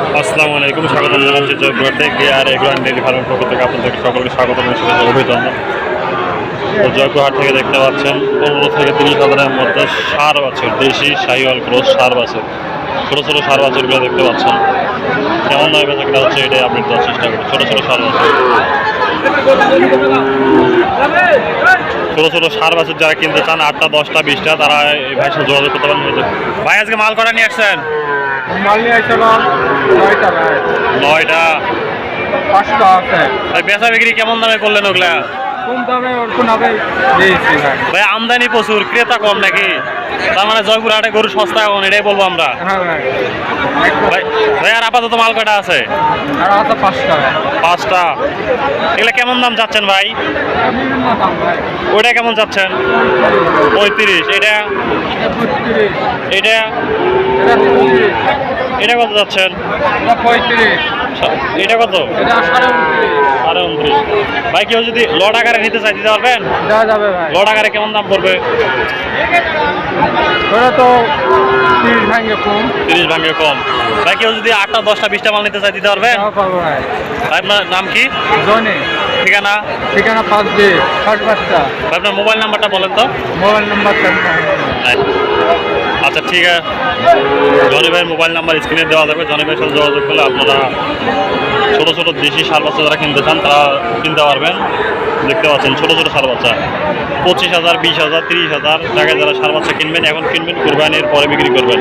আসসালামু আলাইকুম, স্বাগত জানাচ্ছি জয়পুরা থেকে। আর এগুলো ডেলি ফার্মের পক্ষ থেকে আপনাদেরকে সকলকে স্বাগত জানাচ্ছি তো জয়পুরহাট থেকে দেখতে পাচ্ছেন, পনেরো থেকে তিরিশ হাজারের মধ্যে সার বাছুর দেশি সাইওয়াল ক্রোস সার বাছুর ছোটো ছোটো সার বাছুরগুলো দেখতে পাচ্ছেন। কেমন নয় বেচাকেটা হচ্ছে এটাই আপনি দেওয়ার চেষ্টা করি। ছোটো ছোটো সার বাছুর ছোটো ছোট সার বাছুর যারা কিনতে চান আটটা দশটা বিশটা তারা এই ভাইয়ের সাথে যোগাযোগ করতে পারেন ভাই আজকে মাল কটা নিয়ে আসছেন? মাল নিয়ে আসলাম নয়টা নয়টা। পাঁচটা আছে। বেচা বিক্রি কেমন দামে করলেন ওগুলা? কোন দামে ওরকম হবে দিয়েছি ভাই। ভাই আমদানি প্রচুর ক্রেতা কম নাকি? তার মানে জয়পুর হাটে গরু সস্তা এখন এটাই বলব আমরা। হ্যাঁ ভাই। আর আপাতত মাল কটা আছে? পাঁচটা। এগুলা কেমন দাম চাচ্ছেন ভাই? ওইটা কেমন চাচ্ছেন পঁয়ত্রিশ। এটা? এটা এটা? পঁয়ত্রিশ। কত যাচ্ছেন? এটা পঁয়ত্রিশ এটা কত? সাড়ে উনত্রিশ ভাই কেউ যদি লট আকারে নিতে চাই দিতে পারবেন? লট আকারে কেমন দাম পড়বে? ওরা তো তিরিশ ভাঙ্গে কম। তিরিশ ভাঙে কম। ভাই কেউ যদি আটটা দশটা বিশটা মাল নিতে চাই দিতে পারবেন? আপনার নাম কি? জনে। ঠিকানা? ঠিকানা পাঁচ দিয়ে ষাট পাঁচটা। আপনার মোবাইল নাম্বারটা বলেন তো। মোবাইল নাম্বারটা আচ্ছা ঠিক আছে। জনি ভাইয়ের মোবাইল নাম্বার স্ক্রিনে দেওয়া যাবে জনি ভাইয়ের সাথে যোগাযোগ করলে আপনারা ছোটো ছোটো দেশি সার বাচ্চা যারা কিনতে চান তারা কিনতে পারবেন। দেখতে পাচ্ছেন ছোটো ছোটো সার বাচ্চা। পঁচিশ হাজার বিশ হাজার তিরিশ হাজার টাকায় যারা সার বাচ্চা কিনবেন এখন কিনবেন কুরবানির পরে বিক্রি করবেন।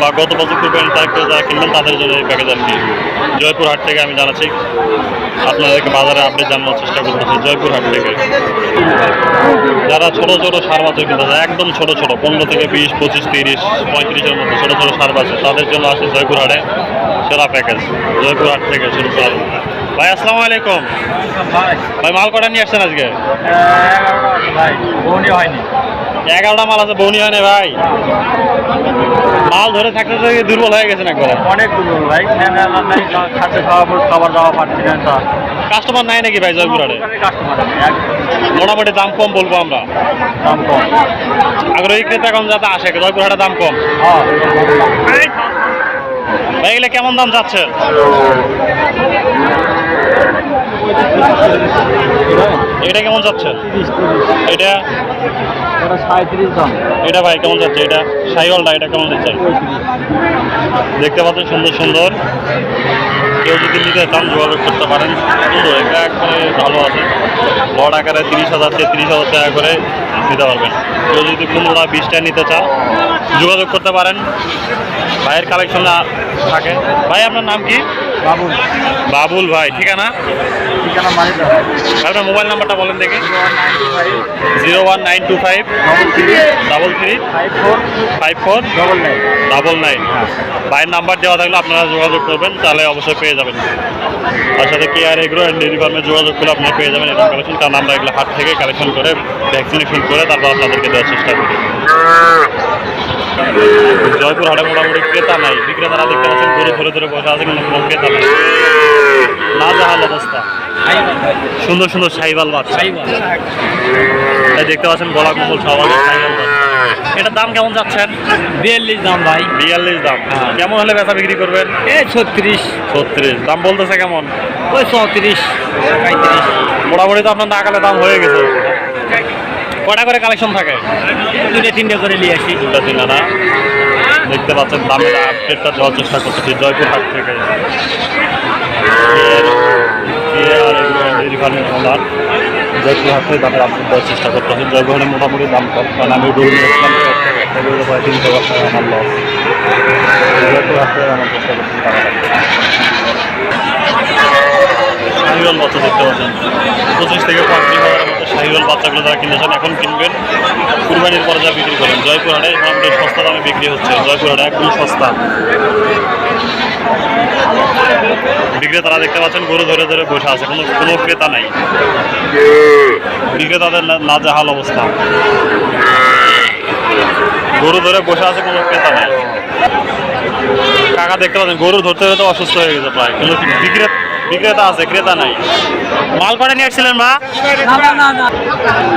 বা গত বছর কুরবানির তারিখে যারা কিনবেন তাদের জন্য এই প্যাকেজ আর কি জয়পুর হাট থেকে আমি জানাচ্ছি আপনাদেরকে বাজারে আপডেট জানানোর চেষ্টা করতেছি জয়পুর হাট থেকে। যারা ছোট ছোট সার বাছুর কিনতে চায় একদম ছোট ছোট পনেরো থেকে বিশ পঁচিশ তিরিশ পঁয়ত্রিশের মধ্যে ছোট ছোট সার বাছুর তাদের জন্য আসে জয়পুর হাটে সেরা প্যাকেজ জয়পুর হাট থেকে শুরু করা। ভাই আসসালামু আলাইকুম। ভাই মাল কটা নিয়ে আসছেন আজকে? এগারোটা হয়নি। মাল আছে বৌনি হয় না ভাই। মাল ধরে থাকতে থাকতে দুর্বল হয়ে গেছেন একবারে অনেক দুর্বল ভাই। খাতে খাওয়া খাবার দাওয়া পাচ্ছি না তো কাস্টমার নাই নাকি ভাই জয়পুর হাটে মোটামুটি দাম কম বলব আমরা। দাম কম। আগ্রহী ক্রেতা কম যাতে আসে জয়পুর হাটে দাম কম। হ্যাঁ ভাই এগুলো কেমন দাম যাচ্ছেন এটা কেমন তিরিশ এটা? এটা ভাই কেমন যাচ্ছে? এটা সাইওয়ালটা এটা কেমন যাচ্ছে দেখতে পাচ্ছেন সুন্দর সুন্দর। কেউ যদি নিতে চান যোগাযোগ করতে পারেন সুন্দর এটা একবারে ভালো আছে। বড় আকারে তিরিশ হাজার থেকে তিরিশ হাজার টাকা করে নিতে পারবেন। কেউ যদি পনেরোটা বিশটা নিতে চান যোগাযোগ করতে পারেন। ভাইয়ের কালেকশন থাকে। ভাই আপনার নাম কি? বাবুল। বাবুল ভাই ঠিকানা? আপনার মোবাইল নাম্বারটা বলেন দেখি। Zero one nine two five. Double three double three five four five four double nine double nine ভাইয়ের নাম্বার দেওয়া থাকলে আপনারা যোগাযোগ করবেন তাহলে অবশ্যই পেয়ে যাবেন। তার সাথে কে আর এগ্রো অ্যান্ড ফার্মে যোগাযোগ করলে আপনারা পেয়ে যাবেন। এরকম কালেকশন কারণ আমরা এগুলো হাট থেকে কালেকশন করে ভ্যাকসিনেশন করে তারপর আপনাদেরকে দেওয়ার চেষ্টা করি। জয়পুর হাটে মোটামুটি ক্রেতা নাই, বিক্রেতারা দেখতে পাচ্ছেন গরু ধরে ধরে বসে আছে, কিন্তু কোনো ক্রেতা নাই। না জাহাল অবস্থা। সুন্দর সুন্দর সাইবাল বাচ্চা। দেখতে পাচ্ছেন গলা কম্বল সব আছে সাইবাল এটার দাম কেমন যাচ্ছেন বিয়াল্লিশ দাম ভাই বিয়াল্লিশ দাম কেমন হলে বেচা বিক্রি করবেন এই ছত্রিশ ছত্রিশ দাম বলতেছে কেমন ওই চৌত্রিশ পঁয়ত্রিশ মোটামুটি তো আপনার নাগালে দাম হয়ে গেছে কটা করে কালেকশন থাকে দুটো তিনটে করে নিয়ে আসি দুটা তিন আনা দেখতে পাচ্ছেন দামের আপডেটটা দেওয়ার চেষ্টা করতেছি জয়পুর হাট থেকে ওনার হাট থেকে দামের আপডেট দেওয়ার চেষ্টা করতে হবে। জয়গ্রহণে মোটামুটি দাম কম, কারণ আমি একটা একটা টাকা আমার লস হাট আমার চেষ্টা করতেছি শাহিওয়াল বাচ্চা দেখতে পাচ্ছেন পঁচিশ থেকে পঁয়ত্রিশ হাজারের মধ্যে বাচ্চাগুলো যারা কিনেছেন, এখন কিনবেন। কুরবানির পরে যা বিক্রি করেন জয়পুর হাটে মোটামুটি সস্তা দামে বিক্রি হচ্ছে। জয়পুর হাটে একদম সস্তা। বিক্রেতারা দেখতে পাচ্ছেন, গরু ধরে ধরে বসে আছে। কোনো কোনো ক্রেতা নাই। বিক্রেতাদের না- নাজেহাল অবস্থা। গরু ধরে বসে আছে, কোনো ক্রেতা নাই। কাকা দেখতে পাচ্ছেন, গরু ধরতে ধরতে অসুস্থ হয়ে গেছে প্রায়। কিন্তু বিক্রেতা বিক্রেতা আছে ক্রেতা নাই। মাল করে নিয়ে আসছিলেন মা?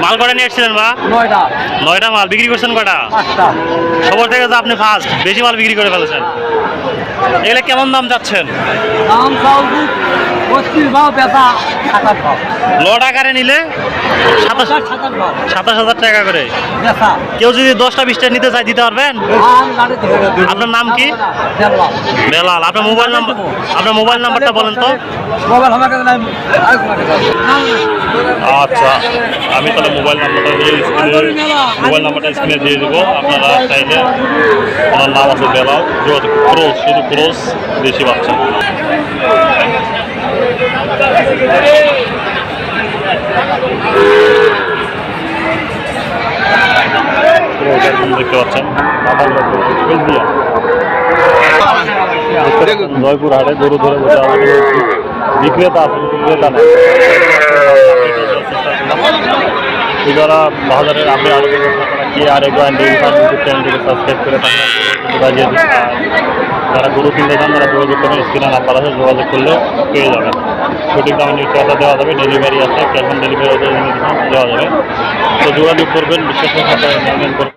মাল করে নিয়ে আসছিলেন মা? নয়টা। নয়টা মাল বিক্রি করছেন কটা? খবর থেকে তো আপনি ফার্স্ট বেশি মাল বিক্রি করে ফেলেছেন। এগুলো কেমন দাম যাচ্ছেন? দাম ভাও বেচা সাতাশ ভাও লট আকারে নিলে সাতাশ সাতাশ হাজার টাকা করে। কেউ যদি দশটা বিশটা নিতে চায় দিতে পারবেন? আপনার নাম কি? বেলাল। আপনার মোবাইল নাম্বার আপনার মোবাইল নাম্বারটা বলেন তো। আমার। আচ্ছা আমি তাহলে মোবাইল নাম্বারটা দিয়ে স্ক্রিনে মোবাইল নাম্বারটা স্ক্রিনে দিয়ে দেবো। আপনারা চাইলে ওনার নাম আছে বেলাল। ক্রোজ শুধু ক্রোজ দেশি বাচ্চা। জয়পুর হাটে গরু ধরে বসে আমাদের বিক্রেতা আছে বিক্রেতা না যারা বাজারের আপনি কি আর একবার চ্যানেলটিকে সাবস্ক্রাইব করে থাকেন, যারা গরু কিনতে চান তারা যোগাযোগ করবেন স্ক্রিনে নাম্বার আছে যোগাযোগ করলে পেয়ে যাবেন সঠিক দামে নিশ্চয়তা দেওয়া যাবে ডেলিভারি আছে ক্যাশ অন ডেলিভারি দেওয়া যাবে। তো যোগাযোগ করবেন, বিশেষ করে